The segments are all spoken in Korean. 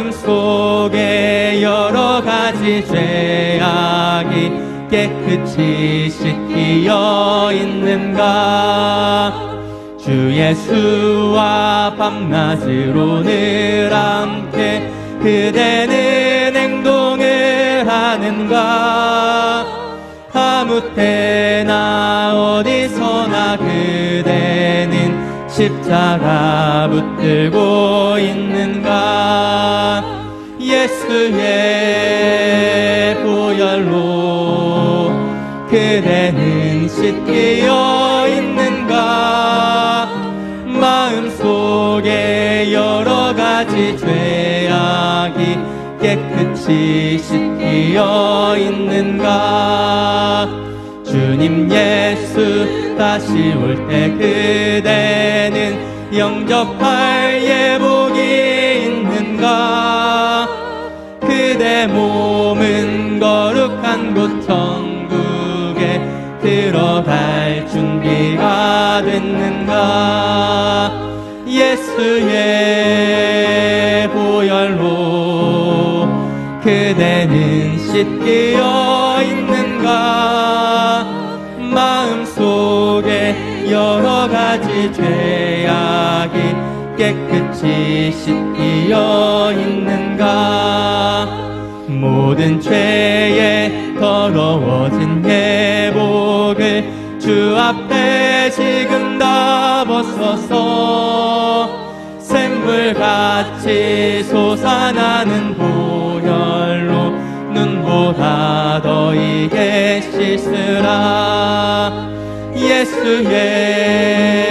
마음 속에 여러 가지 죄악이 깨끗이 씻기어 있는가? 주 예수와 밤낮으로 늘 함께 그대는 행동을 하는가? 아무 때나 어디서나 그대는 십자가 붙들고 있는가 예수의 보혈로 그대는 씻기어 있는가? 마음속에 여러 가지 죄악이 깨끗이 씻기어 있는가? 주님 예수 다시 올 때 그대는 영접할 예복이 있는가 그대 몸은 거룩한 곳 천국에 들어갈 준비가 됐는가? 예수의 보혈로 그대는 씻기어 있는가? 마음속에 여러 가지 죄악이 깨끗이 씻기어 있는가? 모든 죄에 더러워진 예복을 주 앞에 지금 다 벗어서 샘물같이 솟아나는 보혈로 눈보다 더 이게 씻으라. 예수의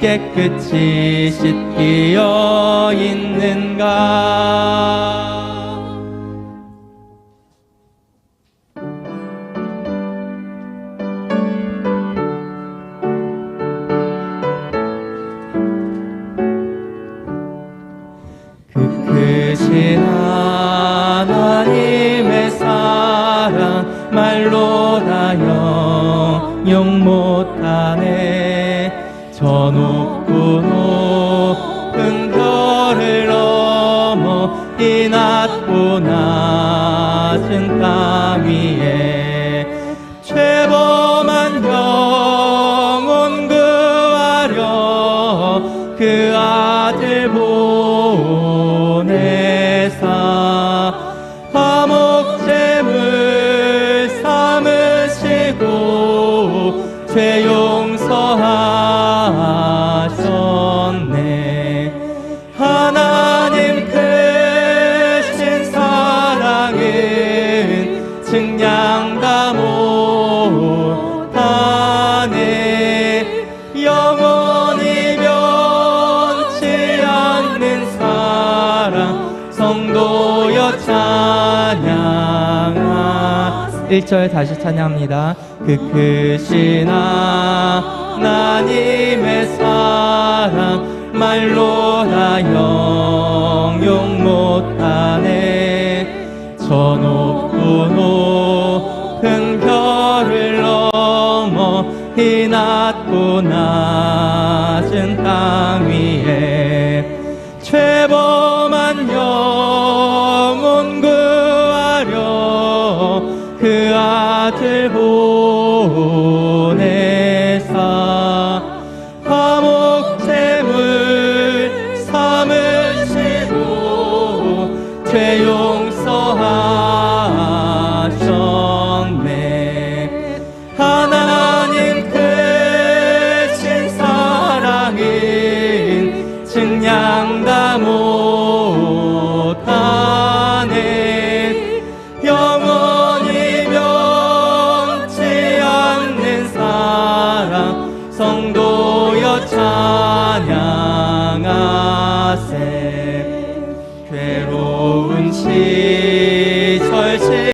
깨끗이 씻기어 있는가? 그 크신 하나님의 사랑 말로 다 영용 못하네 저 높고 높은 별을 넘어 이 낮고 낮은 땅 위에 죄범한 영혼 구하려 그 아들 보내사 화목제물 삼으시고 죄 영원히 변치 않는 사랑 성도여 찬양하 1절 다시 찬양합니다. 그 크신 하나님의 사랑 말로 다 영용 못하네. 저 높고 높 넘어 이 낮고 낮은 땅 위에 죄범 모여 찬양하세. 괴로운 시